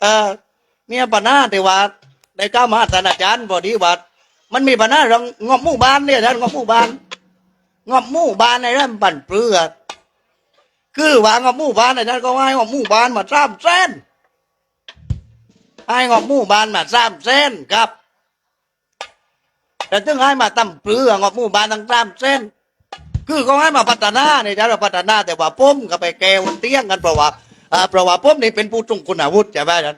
เออเนี่ยปัญหาที่ว่าได้ก้าวมาท่านอาจารย์พอดีว่ามันมีปัญหาเรื่องงบหมู่บ้านเนี่ยท่านงบหมู่บ้านงบหมู่บ้านในเรื่องปั่นเปลือกคือว่างบหมู่บ้านในท่านก็ให้งบหมู่บ้านมาสามแสนให้งบหมู่บ้านมาสามแสนครับแต่ถึงให้มาตั้มเปลือกงบหมู่บ้านตั้งสามแสนคือเขาให้มาพัฒนาเนี่ยท่านเราพัฒนาแต่ว่าผมก็ไปแก้วเตี้ยงกันเพราะว่า อ่าเพราะว่าผมนี่เป็นผู้ทรงคุณอาวุธใช่ไหมท่าน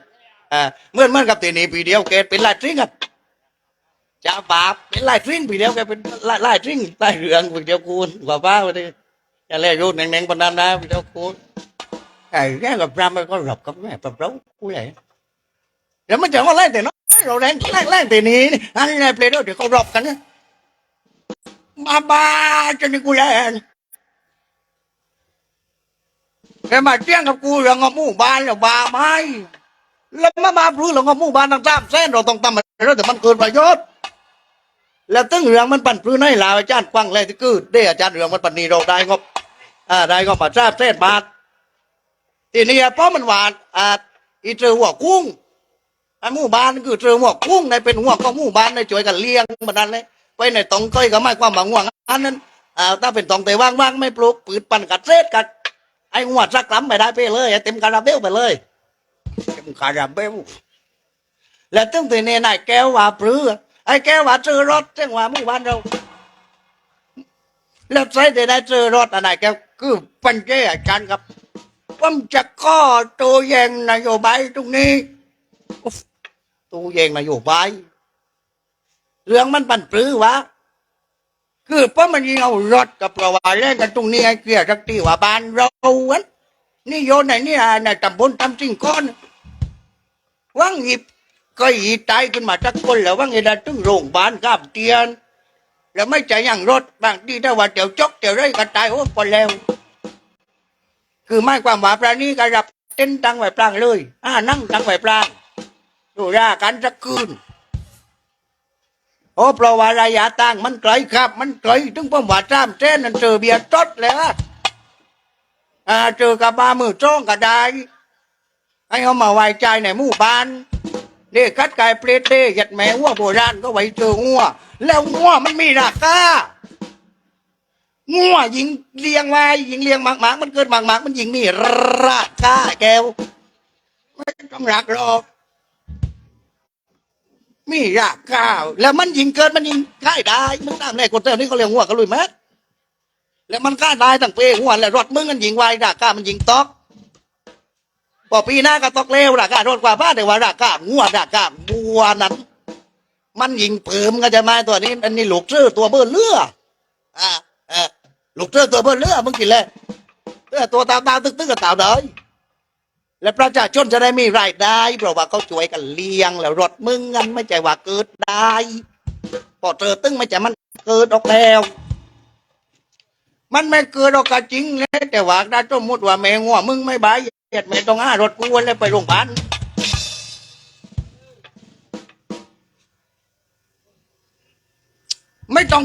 อ่าเมื่อเมื่อกับตีนี้ปีเดียวแกเป็นลายทริงกันจ่าปราเป็นลายทริงปีเดียวแกเป็นลายลายทริงลายเรืองปีเดียวคูณกว่าบ้าไปดิอย่าเล่นยุ่งแหน่งๆปนนั้นนะปีเดียวคูณไอ้แกกับรำมันก็หลบกับแม่ปรับเรากูใหญ่เดี๋ยวมันจะมาไล่แต่น้อยเราแรงแรงแรงตีนี้นี่อันนี้ในเพลย์เดี๋ยวเขารบกันเนี่ยมาบ้าจะนี่กูแรง แกมาเจียงกับกูเรื่องของมู่บ้านหรือบ้าไหมแล้วมามาพูดเราก็หมู่บ้านต่างๆเส้นเราต้องทำอะไรแต่มันเกินประโยชน์แล้วตึ้งเรื่องมันปั่นพื้นให้ลาวอาจารย์กว้างเลยที่คือได้อาจารย์เรื่องมันปั่นนีเราได้งบอ่าได้งบมาทราบเส้นบาททีนี้เพราะมันหวานอ่าอีเจอหัวกุ้งไอ้หมู่บ้านคือเจอหัวกุ้งในเป็นหัวก็หมู่บ้านในช่วยกันเลี้ยงมันนั้นเลยไปในตองก้อยก็ไม่ความหวังหวังอันนั้นอ่าถ้าเป็นตองแต่ว่างๆไม่ปลูกปืนปั่นกัดเศษกัด ไอ้หัวสักล้ำไปได้ไปเลยไอ้เต็มคาราเบลไปเลยเต็มคาราเบลแล้วตั้งแต่เนี่ยนายแก้วว่าปลื้อไอ้แก้วว่าเจอรถจังหวะเมื่อวานเรา แล้วใช้แต่ได้เจอรถอะไรแก้วคือปัญญาอาจารย์ครับผมจะก่อตัวแยงนโยบายตรงนี้ตัวแยงนโยบายเรื่องมันปั่นปลื้อวะ คือเพราะมันยิงเอารถกับเราว่าเล่นกันตรงนี้ไอ้เกลียดสักทีว่าบ้านเราอันนี่โยนไหนนี่อะในตำบลตำสิ่งก้อนวังหยิบก็หยีตายขึ้นมาจักคนแล้ววังหยิบได้ถึงโรงพยาบาลกับเตียน แล้วไม่ใจอย่างรถบางทีถ้าว่าเดี๋ยวจกเดี๋ยวไรก็ตายโอ้พอแล้ว คือไม่ความว่าปรานี้ก็รับเต้นตังไว้ปลางเลย อ่านั่งตังไว้ปลางดูรากันสักคืน อ้เพราะว่าระยะต่างมันไกลครับ มันไกลถึงผมว่าจ้ามเส้นนั่นเจอเบียร์จดเลยอะอ่าเจอกับบ้ามือจ้องก็ได้ให้เขามาไว้ใจในหมู่บ้านเด็กคัดกายเปรตเต้ยัดแม่วัวโบราณก็ไว้เจองัว แล้วงัวมันมีราคางัวยิงเลี้ยงไว้ยิงเลี้ยงหมากหมากมันเกิดหมากหมากมันยิงมีราคาแก้วไม่ต้องรักหรอก มีราคาแล้วมันยิงเกิดมันยิงค่ายได้มึงตามแรกคนเต้านี่เขาเรียกงัวก็ลุยแมสแล้วมันค่าได้ตั้งเป้งัวแล้วรถมึงมันยิงไว้ราคามันยิงตอกพอปีหน้าก็ตอกเลวราคารถกว่าบ้านแต่ว่าราคางัวราคาบัวนั้น มันยิงเปิมก็จะมาตัวนี้ อันนี้ลูกเชื่อตัวเบอร์เลืออ่าเออลูกเชื่อตัวเบอร์เลือมึงกินเลยเออตัวตาตาวตึกตึกกับตาวเดย และประชาชนจะได้มีรายได้ เพราะว่าเขาช่วยกันเลี้ยง แล้วรถมึงงันไม่ใช่ว่าเกิดได้พอเจอตึ้งไม่ใช่มันเกิดออกแล้ว มันไม่เกิดออกก็จริงเลยแต่ว่าถ้าสมมติว่าแม่งัวมึงไม่บายเหตุไม่ต้องหารถกูวนเลยไปโรงพยาบาลไม่ต้อง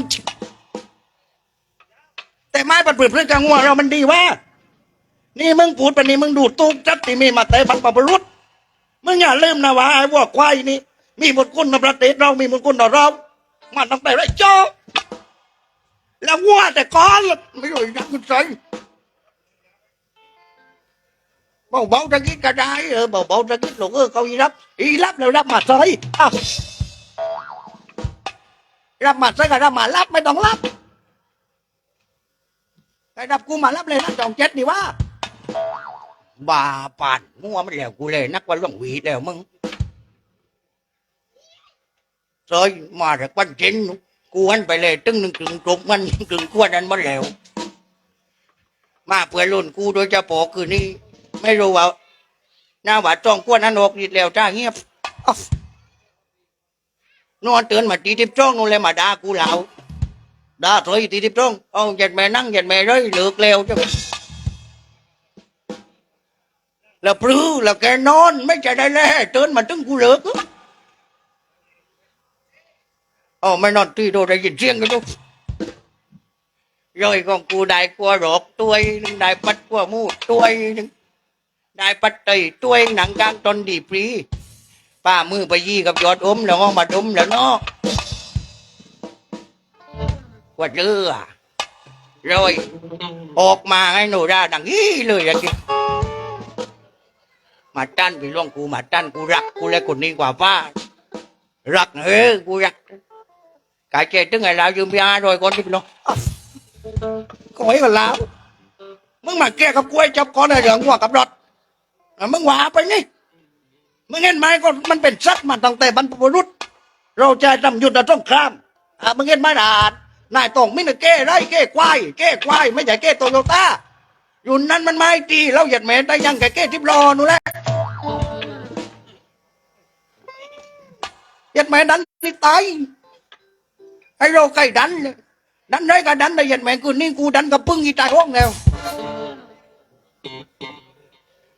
แต่ไม้ปัดเปลือกเพื่อกลางงัวเรามันดีว่า นี่มึงพูดไปนี่มึงดูตู้จัดที่มีมาแต่บรรพบุรุษมึงอย่าลืมนะว่าไอ้วัวควายนี่มีบุญคุณในประเทศเรามีบุญคุณต่อเรามันต้องแต่ไรจอแล้ววัวแต่ก้อนไม่รู้ยังคุณใส่เบาเบาๆจะกินก็ได้เออเบาเบาๆจะกินหลงเออเขาอีรับอีรับแล้วรับมาใส่อ้าวรับมาใส่ก็รับมารับไม่ต้องรับใครรับกูมารับเลยนะจองเจ็ดนี่ว่า บาปานมัวมันแล้วกูเลยนักว่าหลงหวีแล้วมึงซอยมาจากวันเจนกูหันไปเลยตึ้งหนึ่งกึ่งกลมมันกึ่งกวนนั้นมันแล้ว มาเพื่อรุ่นกูโดยเฉพาะคืนนี้ ไม่รู้ว่าหน้าหวาดจ้องกวนนันออกนิดแล้วจ้าเงียบนอนเตือนมาตีทิพจ้องนู่นเลยมาด่ากูเหล่าด่าถอยตีทิพจ้องเอาหยัดแม่นั่งหยัดแม่เลยเลือกแล้วจ้ะ แล้วพลื้อแล้วแกนอน ไม่ใช่ได้แล้วเตือนมาตึงกูเลิกอ๋อไม่นอนตีโดได้ยินเสียงกันทุก rồi còn cô đại qua rột tôi đại bạch qua mu tôi ได้ปัดเตยตัวหนังกลางตนดีปรีป้ามือไปยี่กับยอดอมแล้วมาดมแล้วเนาะว่าเลือเลยออกมาให้หนูราดังนี้เลยอะจิ มาตั้นไปล่วงกูมาตั้นกูรักกูเลยคนนี้กว่าป้ารักเออกูรักกายเจตึงไงเรายืมยาโดยคนที่พี่น้องก็ไว้กันแล้วมึงมาแก้กับกล้วยจับก้อนไอ้เหลืองหัวกับรถมึงว่าไปนี่มึงเห็นไหมก็มันเป็นซักมาตั้งแต่บรรพบุรุษ เราจะทำยุทธต้องครามอะมึงเห็นไหมดาดนายตองมินเก้ไรเก้ควายเก้ควายไม่ใช่เก้โตโยต้าอยู่นั้นมันไม่ตีเราเหยียดแม่ได้ยังแกเก้ทิพรอนู่นแหละ ยียดแม่ดันที่ตายให้เราใกล้ดันเลยดันได้ก็ดันได้เหยียดแม่กูนี่กูดันกับพึ่งอีตายห้องแล้ว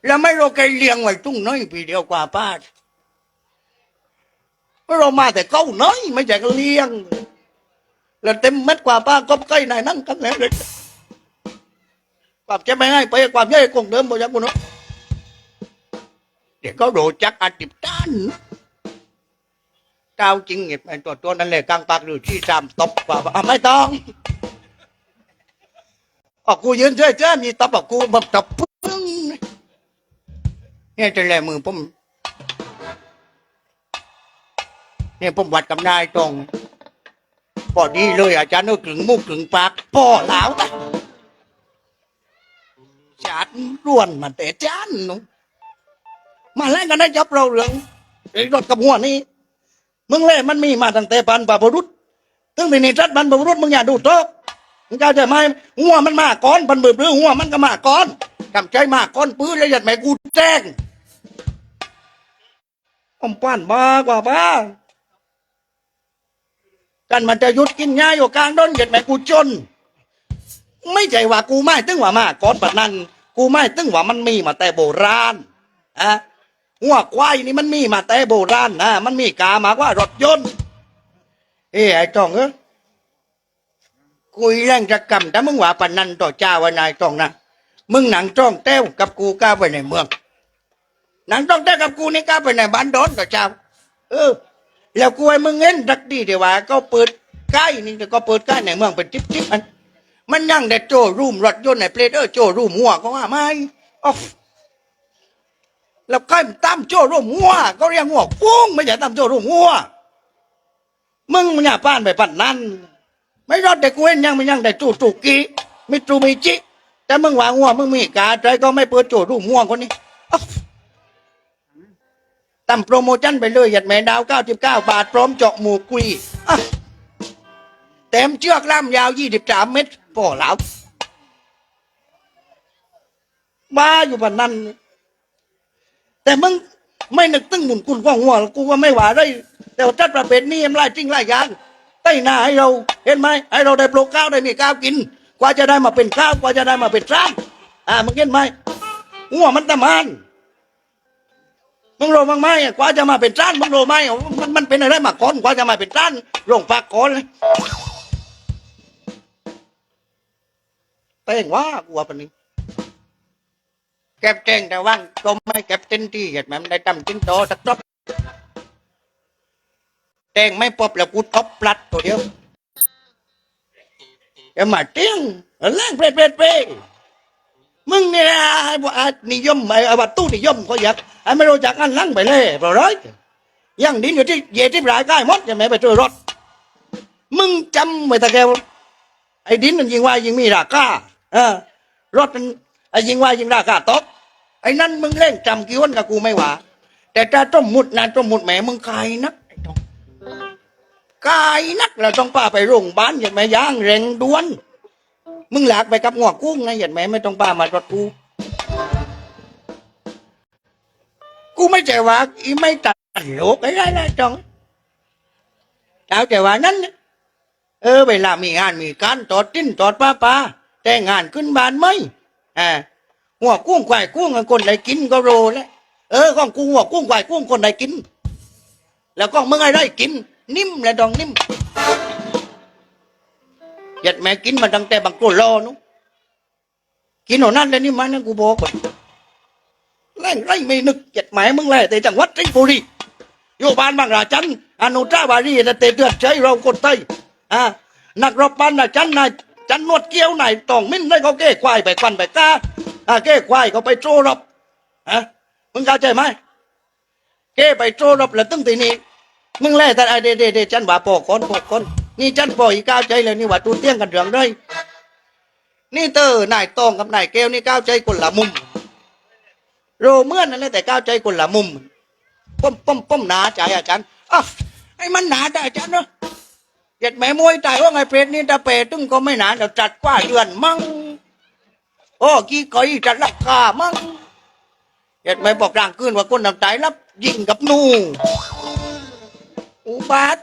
แล้วไม่เราแกเลี้ยงไว้ตุ้งน้อยปีเดียวกว่าป้าเรามาแต่เก้าน้อยไม่ใช่ก็เลี้ยงแล้วเต็มเม็ดกว่าป้าก็ใกล้นายนั่งกันแล้วเลยความจะไม่ให้ไปความเย่คงเดิมบ่ยังบุญเนาะเดี๋ยวก็โดจักอาติบด้น เก้าจริงเงียบไอ้ตัวตัวนั่นแหละกลางปากหรือที่สามตบกว่าอะไม่ต้องออกกูยืนเฉยเฉยมีตบออกกูแบบตบปึ้งเนี่ยจะแลมือผมเนี่ยผมวัดกับนายตรงพอดีเลยอาจารย์นึกถึงมุกถึงปากพ่อหลาวตะจาดร่วนมาแต่จานนูมาแล่นกันได้จับเราเรื่องไอ้รถกับหัวนี่ มึงเล่มันมีมาตั้งแต่ปันปาบรุษถึงในนี้รัดบันปาบรุษมึงอย่าดูโต๊ะมึงเข้าใจไหมหัวมันมาก่อนปันเบิบหรือหัวมันก็มาก่อนจำใจมาก่อนปื้นแล้วหยัดแม่กูแจ้งผมป้านมากกว่าบ้ากันมันจะหยุดกินง่ายอยู่กลางด้นเหยียดแม่กูจน ไม่ใช่ว่ากูไม่ตึงว่ามาก่อนปัดนั้น กูไม่ตึงว่ามันมีมาแต่โบราณอะ หัวควายนี่มันมีมาแต่โบราณนะมันมีกามากว่ารถยนต์เอ้ไอ้จ่องเอ้ยกุยแรงจะกำแต่มึงว่าปันนันต่อเจ้าว่านายจ่องนะมึงหนังจ้องแต้วกับกูก้าไปในเมือง หนังต้องได้กับกูนี่ก้าไปในบ้านดอนต่อเจ้า เออ แล้วกูให้มึงเห็นดักดีเดี๋ยวว่าก็เปิดใกล้นี่ก็เปิดใกล้ในเมืองเป็นจิ๊บจิ๊บมันมันยังแต่โจรูมรถยนต์ในเพลเดอร์โจรูมหัวก็ว่าไม่ออฟ แล้วใกล้ตั้มโจรูมหัวก็เรียกหัวกุ้งไม่ใช่ตั้มโจรูมหัวมึงมันอย่าป้านไปปั่นนั้นไม่รอดแต่กูเห็นยังไมันยังแต่จูจูกีมิตรูมิจิ แต่มึงว่าหัวมึงมีกาใจก็ไม่เปิดโจรูมหัวคนนี้ตั้มโปรโมชั่นไปเลยหยัดแม่ดาว99บาทพร้อมเจาะหมูกุยเต็มเชือกล่ามยาว23เมตรป่อเหลาบ้าอยู่บบนั้น แต่มึงไม่นึกตึงหมุนกุนกว้างหัวกูว่าไม่หวาได้ แต่ว่าจัดประเภทนี้มันไล่จริงไล่ยางใต้หน้าให้เราเห็นไหมให้เราได้โปรข้าวได้มีข้าวกิน กว่าจะได้มาเป็นข้าวกว่าจะได้มาเป็นร้านอ่ามึงเห็นไหมหัวมันตะมานมึงรู้มั้งไหมกว่าจะมาเป็นจ้านมึงรู้ไหมมันมันเป็นอะไรมาก่อนกว่าจะมาเป็นจ้านโรงพักก่อนเลยแต่งว่ากูว่าปนนี้ เก็บแจงแต่ว่างก็ไม่เก็บเต็มที่เหตุแม่มันได้ทำจิ้นโตสักจบแจงไม่ปบแล้วกูตบปลัดตัวเดียวจะมาเตี้ยงแรงเปรตเปรตเปรตมึงเนี่ยไอ้ว่านิยมไอ้ว่าตู้นิยมเขาอยากไอ้ไม่รู้จักอันลังไปเลยเปล่าร้อยยังดินอยู่ที่เยที่รายใกล้หมดจะไม่ไปเจอรถ มึงจำไว้ตะแกวไอ้ดินมันยิงว่ายิงมีราคาเออรถมัน ไอ้ยิงว่ายิงราคาตกไอ้นั่นมึงเล่นจำกี่วันกับกูไม่ว่าแต่ถ้าต้มมุดนะต้มมุดแหมมึงกายนักไอ้ทองกายนักเราต้องป้าไปโรงพยาบาลอย่ามาย่างเร่งด่วน มึงหลากไปกับงวกกุ้งนะเหยียดแม่ไม่ต้องป้ามารถกูกูไม่ใจว่าอีไม่ตัดโลกไอ้ไรนะจองเอาใจว่านั้น เออเวลามีงานมีการตอดติ้นตอดป้าป้าแต่งานขึ้นบ้านไหม อ่าหัวกุ้งควายกุ้งคนใดกินก็โรแล้วเออของกูหัวกุ้งควายกุ้งคนใดกิน แล้วก็มึงไอ้ได้กิน นิ่มและดองนิ่มหยัดแม่กินมาตั้งแต่บางกรรอนุกินหนนั่นเลยนี่มันนะกูบอกก่อนแรงไรไม่นึกเจ็ดหมายมึงแหละแต่จังหวัดสิงห์บุรีอยู่บ้านบางราจันอนุตราบารีแต่เตเตือนใจเราคนไทยอ่านักรบบ้านนะจันนาย จันนวดเกี้ยวนายตองมิ้นได้เขาเก้ควายไปควันไปก้าอ่าเก้ควายเขาไปโจรบอะมึงเข้าใจไหมเก้ไปโจรบแล้วตึ้งทีนี้มึงแล่แต่ไอเดเดเดจันว่าปอกคนปอกคนนี่จันปออีก้าวใจเลยนี่ว่าตูเตี้ยงกันเรื่องเลยนี่เตอร์นายตองกับนายแก้วนี่ก้าวใจคนละมุมโรเมื่อนนั่นแหละแต่ก้าวใจคนละมุมป้มป้มป้มหนาใจอาจารย์อะไอ้มันหนาได้อาจารย์เนาะ เห็ดแม่มวยตายว่าไงเพชรนี่ตาเปตึ้งก็ไม่นานเดี๋ยวจัดกว่าเดือนมั่งโอ้กี้ก้อยจัดราคามั่งเห็ดแม่บอกร่างขึ้นว่าคนน้ำใจรับยิงกับนูอุบาท